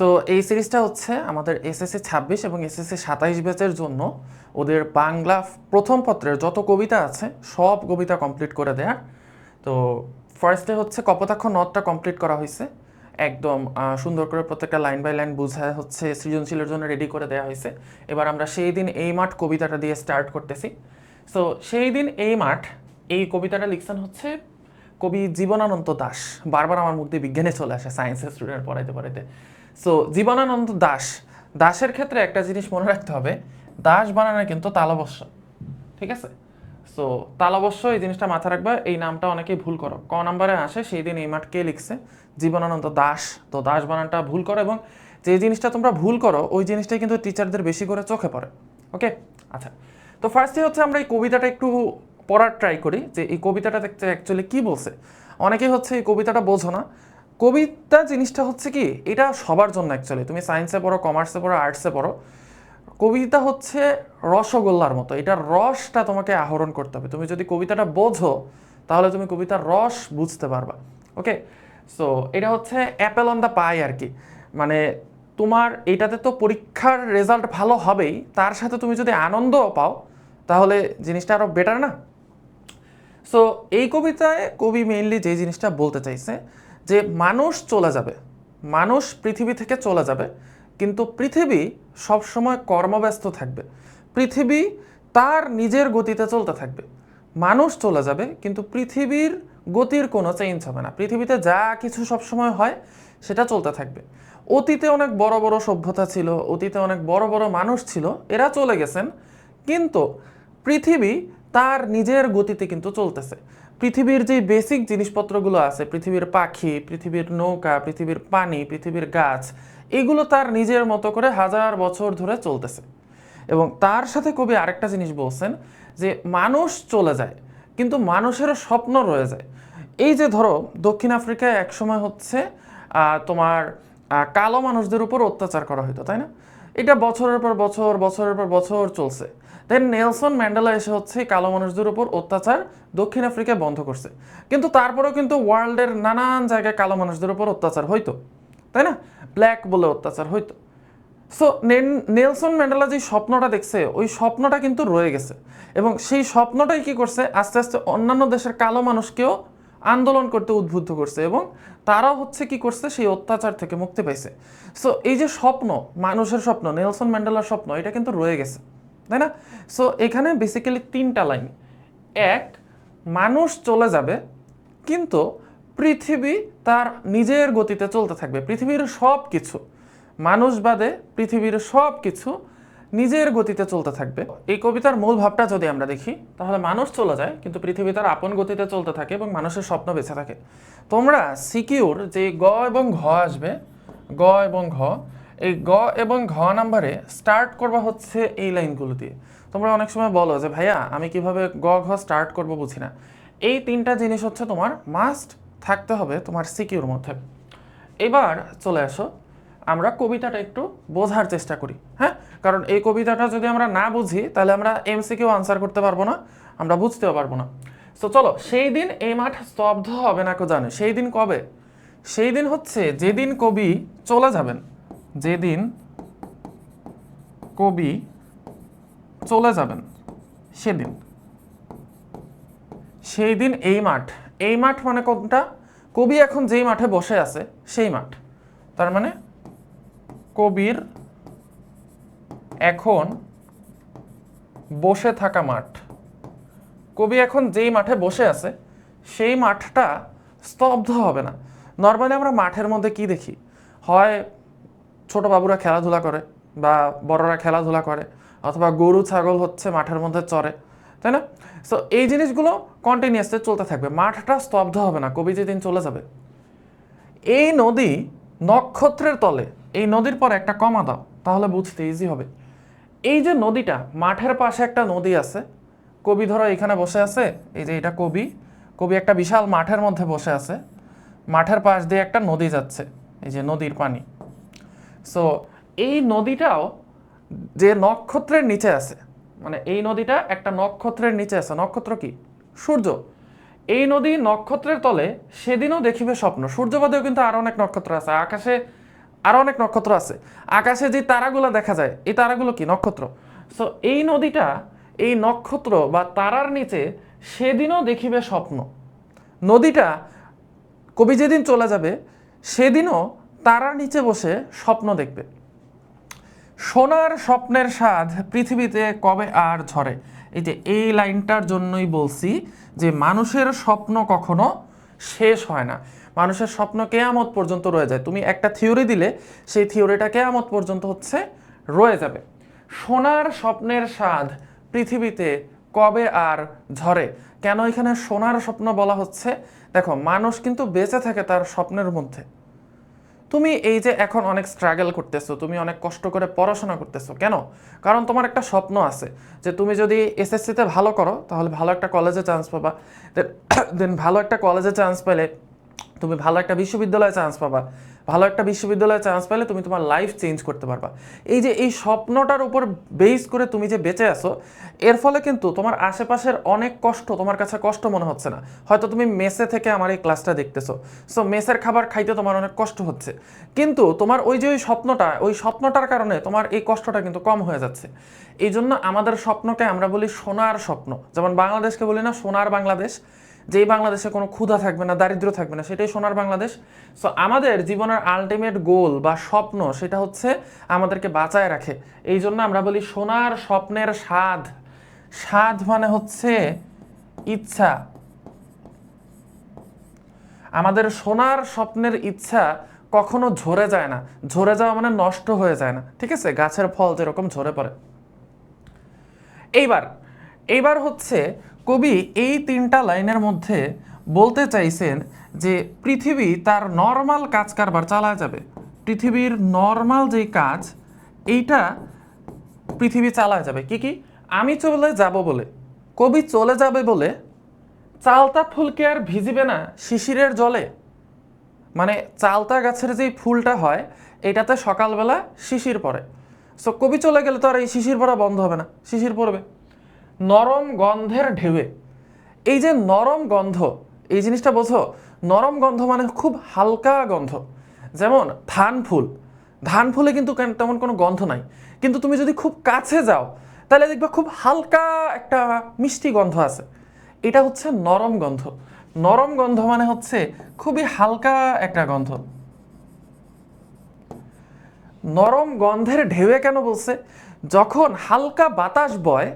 So এই সিরিজটা হচ্ছে আমাদের এসএসসি ছাব্বিশ এবং এসএসসি সাতাইশ ব্যাচের জন্য ওদের বাংলা প্রথম পত্রের যত কবিতা আছে, সব কবিতা কমপ্লিট করে দেয়ার তো ফার্স্টে হচ্ছে কপোতাক্ষ নদটা কমপ্লিট করা হয়েছে। একদম সুন্দর করে প্রত্যেকটা লাইন বাই লাইন বুঝায় হচ্ছে, সৃজনশীলের জন্য রেডি করে দেওয়া হয়েছে। এবার আমরা সেই দিন এই মাঠ কবিতাটা দিয়ে স্টার্ট করতেছি। সো সেই দিন এই মাঠ, এই কবিতাটা লিখছেন হচ্ছে কবি জীবনানন্দ দাস বারবার আমার মুখ দিয়ে বিজ্ঞানে চলে আসে সায়েন্সের স্টুডেন্ট পড়াইতে পড়াইতে। সো জীবনানন্দ দাস। দাসের ক্ষেত্রে একটা জিনিস মনে রাখতে হবে, দাস বানানো কিন্তু তালবস্য, ঠিক আছে? সো তালবস্য, এই জিনিসটা মাথায় রাখবে, এই নামটা অনেকেই ভুল করো। ক নাম্বারে আসে, সেই দিন এই মাঠ কে লিখছে, জীবনানন্দ দাস। তো দাস বানানটা ভুল করো এবং যে জিনিসটা তোমরা ভুল করো, ওই জিনিসটাই কিন্তু টিচারদের বেশি করে চোখে পড়ে, ওকে? আচ্ছা তো ফার্স্টে হচ্ছে আমরা এই কবিতাটা একটু পড়ার ট্রাই করি, যে এই কবিতাটা দেখতে অ্যাকচুয়ালি কি বলছে? অনেকেই হচ্ছে এই কবিতাটা বোঝো না কবিতা জিনিসটা হচ্ছে কি, এটা সবার জন্য অ্যাকচুয়ালি তুমি সায়েন্সে পড়ো কমার্সে পড়ো আর্টসে পড়ো। কবিতা হচ্ছে রসগোল্লার মতো। এটার রসটা তোমাকে আহরণ করতে হবে। তুমি যদি কবিতাটা বোঝো, তাহলে তুমি কবিতার রস বুঝতে পারবা। ওকে সো এটা হচ্ছে অ্যাপেল অন দ্য পাই আর কি মানে তোমার এটাতে তো পরীক্ষার রেজাল্ট ভালো হবেই। তার সাথে তুমি যদি আনন্দও পাও, তাহলে জিনিসটা আরও বেটার না? সো এই কবিতায় কবি মেইনলি যে জিনিসটা বলতে চাইছে যে মানুষ চলে যাবে, মানুষ পৃথিবী থেকে চলে যাবে, কিন্তু পৃথিবী সবসময় কর্মব্যস্ত থাকবে। পৃথিবী তার নিজের গতিতে চলতে থাকবে। মানুষ চলে যাবে, কিন্তু পৃথিবীর গতির কোনো চেঞ্জ হবে না। পৃথিবীতে যা কিছু সবসময় হয়, সেটা চলতে থাকবে। অতীতে অনেক বড় বড় সভ্যতা ছিল, অতীতে অনেক বড় বড় মানুষ ছিল, এরা চলে গেছেন, কিন্তু পৃথিবী তার নিজের গতিতে কিন্তু চলতেছে। পৃথিবীর যে বেসিক জিনিসপত্রগুলো আছে, পৃথিবীর পাখি, পৃথিবীর নৌকা, পৃথিবীর পানি, পৃথিবীর গাছ, এগুলো তার নিজের মতো করে হাজার বছর ধরে চলতেছে। এবং তার সাথে কবি আরেকটা জিনিস বলছেন যে, মানুষ চলে যায়, কিন্তু মানুষেরও স্বপ্ন রয়ে যায়। এই যে ধরো, দক্ষিণ আফ্রিকায় একসময় হচ্ছে তোমার কালো মানুষদের উপর অত্যাচার করা হতো তাই না? এটা বছরের পর বছর, বছরের পর বছর চলছে। দেন নেলসন ম্যান্ডেলা এসে হচ্ছে কালো মানুষদের উপর অত্যাচার দক্ষিণ আফ্রিকায় বন্ধ করছে। কিন্তু তারপরেও কিন্তু ওয়ার্ল্ডের নানান জায়গায় কালো মানুষদের উপর অত্যাচার হইতো, তাই না? ব্ল্যাক বলে অত্যাচার হইতো। সো নেলসন ম্যান্ডেলা যে স্বপ্নটা দেখছে, ওই স্বপ্নটা কিন্তু রয়ে গেছে। এবং সেই স্বপ্নটাই কি করছে? আস্তে আস্তে অন্যান্য দেশের কালো মানুষকেও আন্দোলন করতে উদ্বুদ্ধ করছে এবং তারাও হচ্ছে কি করছে? সেই অত্যাচার থেকে মুক্তি পাইছে। সো এই যে স্বপ্ন, মানুষের স্বপ্ন, নেলসন ম্যান্ডেলার স্বপ্ন, এটা কিন্তু রয়ে গেছে। তাই না? সো এখানে বেসিক্যালি তিনটা লাইন এক, মানুষ চলে যাবে, কিন্তু পৃথিবী তার নিজের গতিতে চলতে থাকবে। পৃথিবীর সব কিছু মানুষ বাদে পৃথিবীর সব কিছু নিজের গতিতে চলতে থাকবে। এই কবিতার মূল ভাবটা যদি আমরা দেখি, তাহলে মানুষ চলে যায়, কিন্তু পৃথিবী তার আপন গতিতে চলতে থাকে এবং মানুষের স্বপ্ন বেঁচে থাকে। তোমরা সিকিউর যে গ এবং ঘ আসবে, গ এবং ঘ এই গ এবং ঘ নাম্বারে স্টার্ট করবা হচ্ছে এই লাইনগুলো দিয়ে। তোমরা অনেক সময় বলো যে, ভাইয়া, আমি কীভাবে গ, ঘ স্টার্ট করব বুঝি না। এই তিনটা জিনিস হচ্ছে তোমার মাস্ট থাকতে হবে তোমার সিকিউর মধ্যে। এবার চলে আসো, আমরা কবিতাটা একটু বোঝার চেষ্টা করি হ্যাঁ? কারণ এই কবিতাটা যদি আমরা না বুঝি, তাহলে আমরা এমসিকিউ আনসার করতে পারব না, আমরা বুঝতেও পারব না। তো চলো, সেই দিন এই মাঠ স্তব্ধ হবে না কেউ জানে। সেই দিন কবে? সেই দিন হচ্ছে যেদিন কবি চলে যাবেন। যেদিন কবি চলে যাবেন, সেদিন। সেই দিন এই মাঠ এই মাঠ মানে কোনটা? কবি এখন যেই মাঠে বসে আছে, সেই মাঠ। তার মানে কবির এখন বসে থাকা মাঠ। কবি এখন যেই মাঠে বসে আছে, সেই মাঠটা স্তব্ধ হবে না। নর্মালি আমরা মাঠের মধ্যে কি দেখি? হয় ছোট বাবুরা খেলাধুলা করে বা বড়রা খেলাধুলা করে অথবা গরু, ছাগল হচ্ছে মাঠের মধ্যে চরে তাই না? সো এই জিনিসগুলো কন্টিনিউয়াসলি চলতে থাকবে। মাঠটা স্তব্ধ হবে না, কবি যেদিন চলে যাবে। এই নদী নক্ষত্রের তলে, এই নদীর পর একটা কমা দাও, তাহলে বুঝতে ইজি হবে। এই যে নদীটা, মাঠের পাশে একটা নদী আছে, কবি ধরো এখানে বসে আছে, এই যে এটা কবি কবি একটা বিশাল মাঠের মধ্যে বসে আছে, মাঠের পাশ দিয়ে একটা নদী যাচ্ছে, এই যে নদীর পানি। সো এই নদীটাও যে নক্ষত্রের নিচে আছে মানে এই নদীটা একটা নক্ষত্রের নিচে আছে। নক্ষত্র কি? সূর্য। এই নদী নক্ষত্রের তলে সেদিনও দেখিবে স্বপ্ন। সূর্যবাদেও কিন্তু আরও অনেক নক্ষত্র আছে। আকাশে আরও অনেক নক্ষত্র আছে। আকাশে যে তারাগুলো দেখা যায়, এই তারাগুলো কি? নক্ষত্র। সো এই নদীটা, এই নক্ষত্র বা তারার নিচে সেদিনও দেখিবে স্বপ্ন। নদীটা কবি যেদিন চলে যাবে, সেদিনও তারার নিচে বসে স্বপ্ন দেখবে। সোনার স্বপ্নের স্বাদ পৃথিবীতে কবে আর ঝরে? এই যে এই লাইনটার জন্যই বলছি যে মানুষের স্বপ্ন কখনো শেষ হয় না। মানুষের স্বপ্ন কেয়ামত পর্যন্ত রয়ে যায়। তুমি একটা থিওরি দিলে, সেই থিওরিটা কেয়ামত পর্যন্ত হচ্ছে রয়ে যাবে। সোনার স্বপ্নের স্বাদ পৃথিবীতে কবে আর ঝরে? কেন এখানে সোনার স্বপ্ন বলা হচ্ছে? দেখো, মানুষ কিন্তু বেঁচে থাকে তার স্বপ্নের মধ্যে। তুমি এই যে এখন অনেক স্ট্রাগল করতেছো, তুমি অনেক কষ্ট করে পড়াশোনা করতেছো, কেন? কারণ তোমার একটা স্বপ্ন আছে যে তুমি যদি এসএসসিতে ভালো করো, তাহলে ভালো একটা কলেজে চান্স পাবা। দেন ভালো একটা কলেজে চান্স পেলে তুমি ভালো একটা বিশ্ববিদ্যালয়ে চান্স পাবা। ভালো একটা বিশ্ববিদ্যালয়ে চান্স পেলে তুমি তোমার লাইফ চেঞ্জ করতে পারবা। এই যে এই স্বপ্নটার উপর বেস করে তুমি যে বেঁচে আছো, এর ফলে কিন্তু তোমার আশেপাশের অনেক কষ্ট তোমার কাছে কষ্ট মনে হচ্ছে না। হয়তো তুমি মেসে থেকে আমার এই ক্লাসটা দেখতেছো। সো মেসের খাবার খাইতে তোমার অনেক কষ্ট হচ্ছে। কিন্তু তোমার ওই যে ওই স্বপ্নটা, ওই স্বপ্নটার কারণে তোমার এই কষ্টটা কিন্তু কম হয়ে যাচ্ছে। এই জন্য আমাদের স্বপ্নকে আমরা বলি সোনার স্বপ্ন। যেমন বাংলাদেশকে বলি না, সোনার বাংলাদেশ। যেই বাংলাদেশে কোনো ক্ষুধা থাকবে না, দারিদ্র থাকবে না, সেটাই সোনার বাংলাদেশ। সো আমাদের জীবনের আলটিমেট গোল বা স্বপ্ন সেটা হচ্ছে আমাদেরকে বাঁচায় রাখে। এই জন্য আমরা বলি সোনার স্বপ্নের স্বাদ। স্বাদ মানে হচ্ছে ইচ্ছা। আমাদের সোনার স্বপ্নের ইচ্ছা কখনো ঝরে যায় না। ঝরে যাওয়া মানে নষ্ট হয়ে যায় না। ঠিক আছে? গাছের ফল যেরকম ঝরে পড়ে। এইবার এইবার হচ্ছে কবি এই তিনটা লাইনের মধ্যে বলতে চাইছেন যে পৃথিবী তার নর্মাল কাজ কারবার চালায় যাবে। পৃথিবীর নর্মাল যেই কাজ, এইটা পৃথিবী চালায় যাবে। কি কি? আমি চলে যাব বলে, কবি চলে যাবে বলে চালতা ফুলকে আর ভিজিবে না শিশিরের জলে। মানে চালতা গাছের যেই ফুলটা হয়, এটাতে সকালবেলা শিশির পড়ে। সো কবি চলে গেলে তো আর এই শিশির পড়া বন্ধ হবে না, শিশির পড়বে। নরম গন্ধের ঢেউয়ে। এই যে নরম গন্ধ, এই জিনিসটা বোঝো, নরম গন্ধ মানে খুব হালকা গন্ধ। যেমন ধান ফুল। ধান ফুলে কিন্তু তেমন কোনো গন্ধ নাই। কিন্তু তুমি যদি খুব কাছে যাও, তাহলে দেখবে খুব হালকা একটা মিষ্টি গন্ধ আছে। এটা হচ্ছে নরম গন্ধ। নরম গন্ধ মানে হচ্ছে খুবই হালকা একটা গন্ধ। নরম গন্ধের ঢেউয়ে কেন বলছে? যখন হালকা বাতাস বয়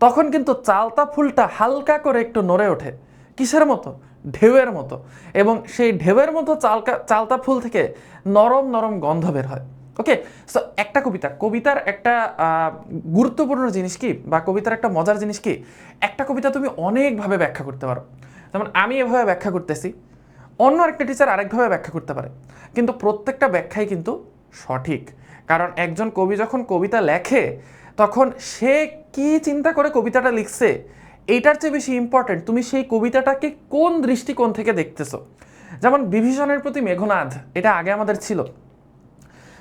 তখন কিন্তু চালতা ফুলটা হালকা করে একটু নড়ে ওঠে। কিসের মতো? ঢেউয়ের মতো। এবং সেই ঢেউয়ের মতো চালকা, চালতা ফুল থেকে নরম নরম গন্ধ বের হয়। ওকে সো একটা কবিতা, কবিতার একটা গুরুত্বপূর্ণ জিনিস কি বা কবিতার একটা মজার জিনিস কি? একটা কবিতা তুমি অনেকভাবে ব্যাখ্যা করতে পারো। যেমন, আমি এভাবে ব্যাখ্যা করতেছি, অন্য একটা টিচার আরেকভাবে ব্যাখ্যা করতে পারে। কিন্তু প্রত্যেকটা ব্যাখ্যাই কিন্তু সঠিক। কারণ একজন কবি যখন কবিতা লেখে তখন সে কি চিন্তা করে কবিতাটা লিখছে? এইটার চেয়ে বেশি ইম্পর্টেন্ট তুমি সেই কবিতাটাকে কোন দৃষ্টিকোণ থেকে দেখতেছো? যেমন বিভীষণের প্রতি মেঘনাদ, এটা আগে আমাদের ছিল।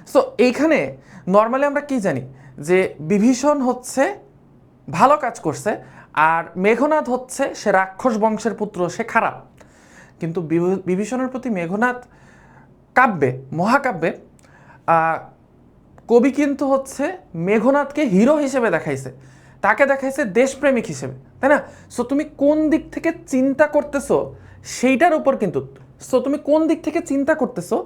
সো এইখানে নর্মালি আমরা কি জানি? যে বিভীষণ হচ্ছে, ভালো কাজ করছে, আর মেঘনাদ হচ্ছে সে রাক্ষস বংশের পুত্র, সে খারাপ। কিন্তু বিভ- বিভীষণের প্রতি মেঘনাদ কাব্যে, মহাকাব্যে কবি কিন্তু হচ্ছে মেঘনাথকে হিরো হিসেবে দেখাইছে। তাকে দেখাইছে দেশপ্রেমিক হিসেবে, তাই না? সো তুমি কোন দিক থেকে চিন্তা করতেছো সেইটার উপর কিন্তু সো তুমি কোন দিক থেকে চিন্তা করতেছো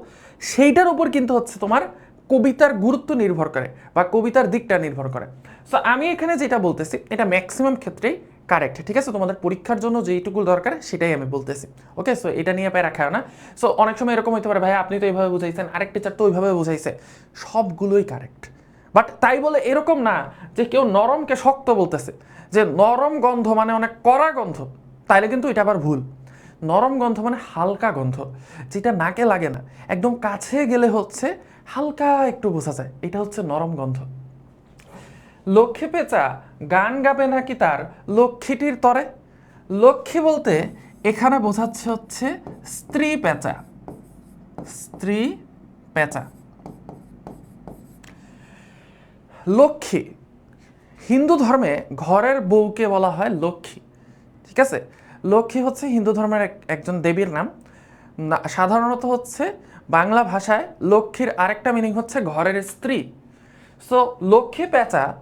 সেইটার উপর কিন্তু হচ্ছে তোমার কবিতার গুরুত্ব নির্ভর করে বা কবিতার দিকটা নির্ভর করে। সো আমি এখানে যেটা বলতেছি, এটা ম্যাক্সিমাম ক্ষেত্রেই কারেক্ট ঠিক আছে? তোমাদের পরীক্ষার জন্য যেইটুকু দরকার সেটাই আমি বলতেছি। ওকে সো এটা নিয়ে প্যারা খায় না। সো অনেক সময় এরকম হতে পারে, ভাই, আপনি তো এইভাবে বুঝাইছেন, আরেক টিচার তো ওইভাবে বুঝাইছে। সবগুলোই কারেক্ট বাট তাই বলে এরকম না যে কেউ নরমকে শক্ত বলতেছে। যে নরম গন্ধ মানে অনেক কড়া গন্ধ, তাইলে কিন্তু এটা আবার ভুল। নরম গন্ধ মানে হালকা গন্ধ, যেটা নাকে লাগে না। একদম কাছে গেলে হচ্ছে হালকা একটু বোঝা যায়। এটা হচ্ছে নরম গন্ধ। লক্ষ্মী পেঁচা গান গাবে নাকি তার লক্ষ্মীটির তরে? লক্ষ্মী বলতে এখানে বোঝাচ্ছে হচ্ছে স্ত্রী পেঁচা। স্ত্রী পেঁচা। লক্ষ্মী। হিন্দু ধর্মে ঘরের বউকে বলা হয় লক্ষ্মী। ঠিক আছে? লক্ষ্মী হচ্ছে হিন্দু ধর্মের এক- একজন দেবীর নাম। সাধারণত হচ্ছে বাংলা ভাষায় লক্ষ্মীর আরেকটা মিনিং হচ্ছে ঘরের স্ত্রী। সো লক্ষ্মী পেঁচা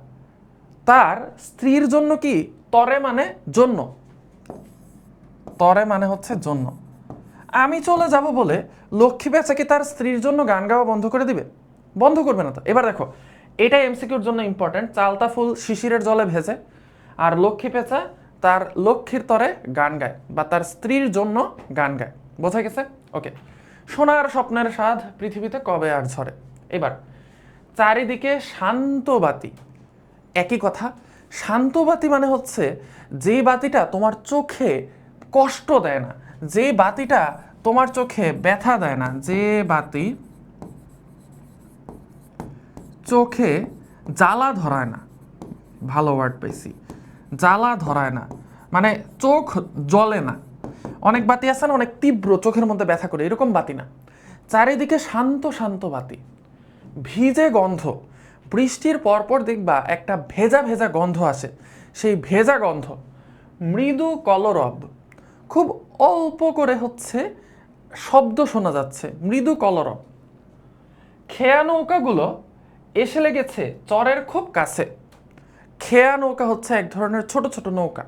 তার স্ত্রীর জন্য কি তরে মানে জন্য? তরে মানে হচ্ছে জন্য। আমি চলে যাব বলে লক্ষ্মী পেঁচা কি তার স্ত্রীর জন্য গান গাওয়া বন্ধ করে দিবে? বন্ধ করবে না তো। এবার দেখো এটা এমসিকিউর জন্য ইম্পর্টেন্ট চালতা ফুল শিশিরের জলে ভেজে আর লক্ষ্মী পেঁচা তার লক্ষ্মীর তরে গান গায় বা তার স্ত্রীর জন্য গান গায়। বোঝা গেছে? ওকে সোনার স্বপ্নের স্বাদ পৃথিবীতে কবে আর ঝরে? এবার, চারিদিকে শান্ত বাতি। একই কথা। শান্ত বাতি মানে হচ্ছে যে বাতিটা তোমার চোখে কষ্ট দেয় না, যে বাতিটা তোমার চোখে ব্যথা দেয় না, যে বাতি চোখে জ্বালা ধরায় না। ভালো ওয়ার্ড পেয়েছি জ্বালা ধরায় না। মানে চোখ জ্বলে না। অনেক বাতি আছে না, অনেক তীব্র চোখের মধ্যে ব্যথা করে, এরকম বাতি না। চারিদিকে শান্ত শান্ত বাতি। ভিজে গন্ধ। বৃষ্টির পরপর দেখবা একটা ভেজা ভেজা গন্ধ আসে। সেই ভেজা গন্ধ, মৃদু কলরব। খুব অল্প করে হচ্ছে শব্দ শোনা যাচ্ছে, মৃদু কলরব। খেয়া নৌকাগুলো এসে লেগেছে চরের খুব কাছে। খেয়া নৌকা হচ্ছে এক ধরনের ছোট ছোট নৌকা।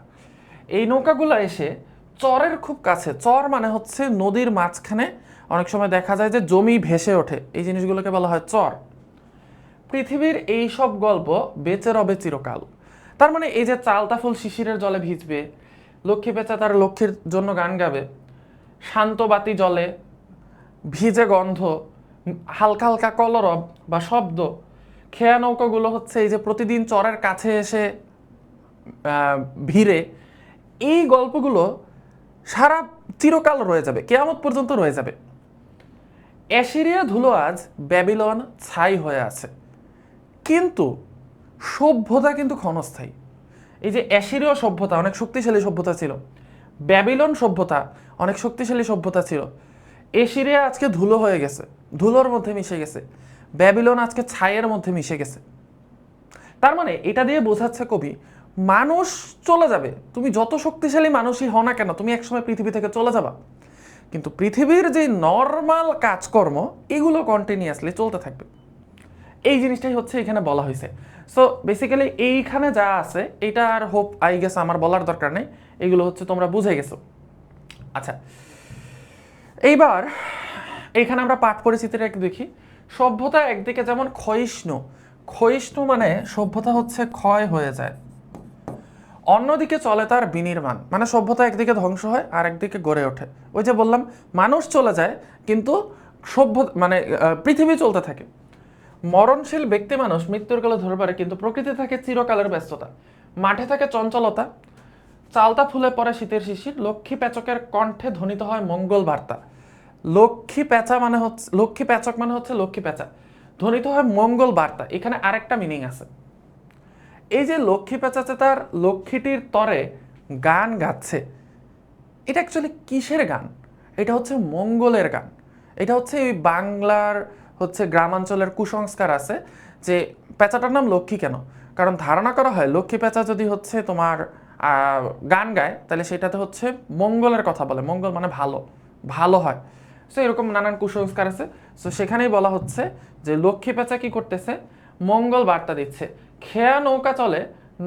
এই নৌকাগুলো এসে চরের খুব কাছে, চর মানে হচ্ছে নদীর মাঝখানে অনেক সময় দেখা যায় যে জমি ভেসে ওঠে। এই জিনিসগুলোকে বলা হয় চর। পৃথিবীর এই সব গল্প বেঁচে রবে চিরকাল। তার মানে এই যে চালতা ফুল শিশিরের জলে ভিজবে, লক্ষ্মী পেঁচা তার লক্ষ্মীর জন্য গান গাবে, শান্ত বাতি জলে ভিজে গন্ধ, হালকা হালকা কলরব বা শব্দ, খেয়া নৌকাগুলো হচ্ছে এই যে প্রতিদিন চরের কাছে এসে ভিড়ে, এই গল্পগুলো সারা চিরকাল রয়ে যাবে, কেয়ামত পর্যন্ত রয়ে যাবে। অ্যাসিরিয়া ধুলো আজ ব্যাবিলন ছাই হয়ে আছে। কিন্তু সভ্যতা কিন্তু ক্ষণস্থায়ী। এই যে অ্যাসিরীয় সভ্যতা, অনেক শক্তিশালী সভ্যতা ছিল। ব্যাবিলন সভ্যতা, অনেক শক্তিশালী সভ্যতা ছিল। এশিরিয়া আজকে ধুলো হয়ে গেছে, ধুলোর মধ্যে মিশে গেছে। ব্যাবিলন আজকে ছাইয়ের মধ্যে মিশে গেছে। তার মানে এটা দিয়ে বোঝাচ্ছে কবি, মানুষ চলে যাবে। তুমি যত শক্তিশালী মানুষই হও না কেন, তুমি একসময় পৃথিবী থেকে চলে যাবা। কিন্তু পৃথিবীর যে নর্মাল কাজকর্ম, এগুলো কন্টিনিউয়াসলি চলতে থাকবে। এই জিনিসটাই হচ্ছে এখানে বলা হয়েছে। সো বেসিক্যালি এইখানে যা আছে, এটা আর হোপ আই গেছে আমার বলার দরকার নেই। এগুলো হচ্ছে তোমরা বুঝে গেছো। আচ্ছা এইবার এইখানে আমরা পাঠ পরিচিতিটা একটু দেখি। সভ্যতা একদিকে যেমন ক্ষয়িষ্ণু ক্ষয়িষ্ণু মানে সভ্যতা হচ্ছে ক্ষয় হয়ে যায়। অন্যদিকে চলে তার বিনির্মাণ মানে সভ্যতা একদিকে ধ্বংস হয়, আর একদিকে গড়ে ওঠে। ওই যে বললাম, মানুষ চলে যায়, কিন্তু সভ্য মানে পৃথিবী চলতে থাকে। মরণশীল ব্যক্তি মানুষ মৃত্যুর কালে ধরে পারে কিন্তু প্রকৃতি থাকে চিরকালের ব্যস্ততা। মাঠে থাকে চঞ্চলতা। চালতা ফুলে পড়ে শীতের শিশির। লক্ষ্মী পেচকের কণ্ঠে ধ্বনিত হয় মঙ্গল বার্তা। লক্ষ্মী পেঁচা মানে হচ্ছে, লক্ষ্মী পেচক মানে হচ্ছে লক্ষ্মী পেঁচা ধ্বনিত হয় মঙ্গল বার্তা। এখানে আরেকটা মিনিং আছে। এই যে লক্ষ্মী পেঁচাতে তার লক্ষ্মীটির তরে গান গাচ্ছে, এটা অ্যাকচুয়ালি কিসের গান? এটা হচ্ছে মঙ্গলের গান। এটা হচ্ছে ওই বাংলার হচ্ছে গ্রামাঞ্চলের কুসংস্কার আছে যে পেঁচাটার নাম লক্ষ্মী কেন? কারণ ধারণা করা হয় লক্ষ্মী পেঁচা যদি হচ্ছে তোমার গান গায়, তাহলে সেটাতে হচ্ছে মঙ্গলের কথা বলে। মঙ্গল মানে ভালো ভালো হয়। সো এরকম নানান কুসংস্কার আছে। সো সেখানেই বলা হচ্ছে যে লক্ষ্মী পেঁচা কি করতেছে? মঙ্গল বার্তা দিচ্ছে। খেয়া নৌকা চলে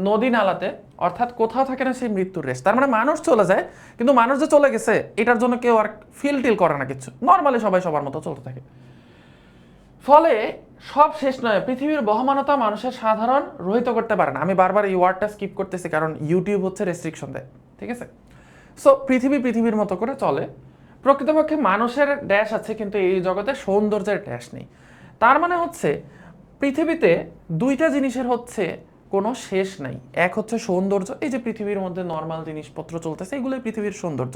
নদী নালাতে, অর্থাৎ কোথাও থাকে না সেই মৃত্যুর রেশ। তার মানে মানুষ চলে যায়, কিন্তু মানুষ যে চলে গেছে, এটার জন্য কেউ আর ফিল টিল করে না কিছু। নর্মালি সবাই সবার মতো চলতে থাকে। ফলে সব শেষ নয়, পৃথিবীর বহমানতা মানুষের সাধারণ রহিত করতে পারে না। আমি বারবার এই ওয়ার্ডটা স্কিপ করতেছি, কারণ ইউটিউব হচ্ছে রেস্ট্রিকশন দেয়, ঠিক আছে? সো পৃথিবী পৃথিবীর মতো করে চলে। প্রকৃতপক্ষে মানুষের ড্যাশ আছে, কিন্তু এই জগতে সৌন্দর্যের ড্যাশ নেই। তার মানে হচ্ছে, পৃথিবীতে দুইটা জিনিসের হচ্ছে কোনো শেষ নাই। এক হচ্ছে সৌন্দর্য, এই যে পৃথিবীর মধ্যে নর্মাল জিনিসপত্র চলতেছে, এগুলোই পৃথিবীর সৌন্দর্য।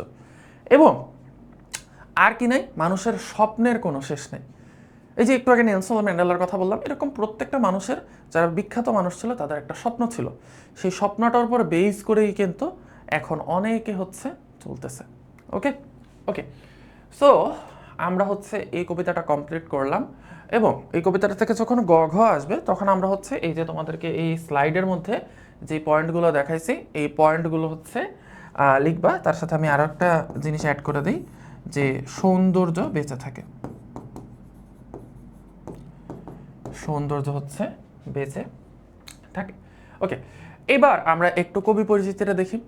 এবং আর কি নাই, মানুষের স্বপ্নের কোনো শেষ নেই। এই যে একটু আগে নেলসন ম্যান্ডেলার কথা বললাম, এরকম প্রত্যেকটা মানুষের, যারা বিখ্যাত মানুষ ছিল, তাদের একটা স্বপ্ন ছিল। সেই স্বপ্নটার উপর বেস করেই কিন্তু এখন অনেকে হচ্ছে চলতেছে। ওকে? ওকে। সো, আমরা হচ্ছে এই কবিতাটা কমপ্লিট করলাম এবং এই কবিতাটা থেকে যখন গ ঘ আসবে, তখন আমরা হচ্ছে এই যে তোমাদেরকে এই স্লাইডের মধ্যে যে পয়েন্টগুলো দেখাইছি, এই পয়েন্টগুলো হচ্ছে লিখবা। তার সাথে আমি আরও একটা জিনিস অ্যাড করে দিই, যে সৌন্দর্য বেঁচে থাকে। সৌন্দর্য হচ্ছে বেঁচে থাকে। ওকে এবার আমরা একটু কবি পরিচিতিটা দেখি।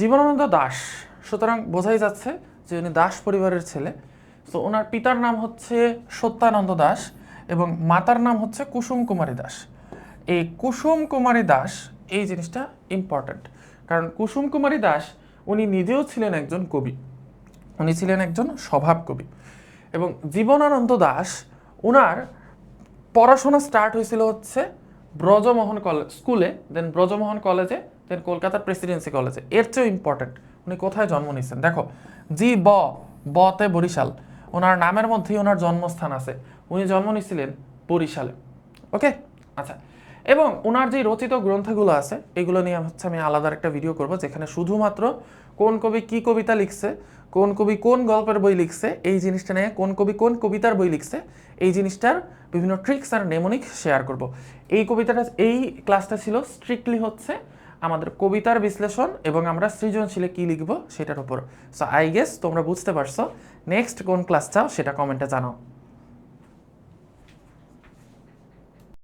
জীবনানন্দ দাস, সুতরাং বোঝাই যাচ্ছে যে উনি দাস পরিবারের ছেলে। তো ওনার পিতার নাম হচ্ছে সত্যানন্দ দাস এবং মাতার নাম হচ্ছে কুসুম কুমারী দাস। এই কুসুম কুমারী দাস, এই জিনিসটা ইম্পর্ট্যান্ট কারণ কুসুম কুমারী দাস উনি নিজেও ছিলেন একজন কবি। উনি ছিলেন একজন স্বভাব কবি এবং জীবনানন্দ দাস ওনার পড়াশোনা স্টার্ট হয়েছিল হচ্ছে ব্রজমোহন কলেজ স্কুলে দেন ব্রজমোহন কলেজে দেন কলকাতার প্রেসিডেন্সি কলেজে এর চেয়েও ইম্পর্টেন্ট উনি কোথায় জন্ম নিয়েছেন? দেখো, জি ব, বতে বরিশাল। ওনার নামের মধ্যেই ওনার জন্মস্থান আছে। উনি জন্ম নিয়েছিলেন বরিশালে। ওকে? আচ্ছা। এবং ওনার যে রচিত গ্রন্থগুলো আছে, এগুলো নিয়ে হচ্ছে আমি আলাদা একটা ভিডিও করব, যেখানে শুধুমাত্র কোন কবি কি কবিতা লিখছে, কোন কবি কোন গল্পের বই লিখছে, এই জিনিসটা নিয়ে কোন কবি কোন কবিতার বই লিখছে, এই জিনিসটার বিভিন্ন ট্রিক্স আর নেমনিক শেয়ার করব। এই কবিতাটা, এই ক্লাসটা ছিল স্ট্রিক্টলি হচ্ছে আমাদের কবিতার বিশ্লেষণ এবং আমরা সৃজনশীলে কি লিখব সেটার উপর। সো আই গেস তোমরা বুঝতে পারছ। নেক্সট কোন ক্লাস চাও সেটা কমেন্টে জানাও।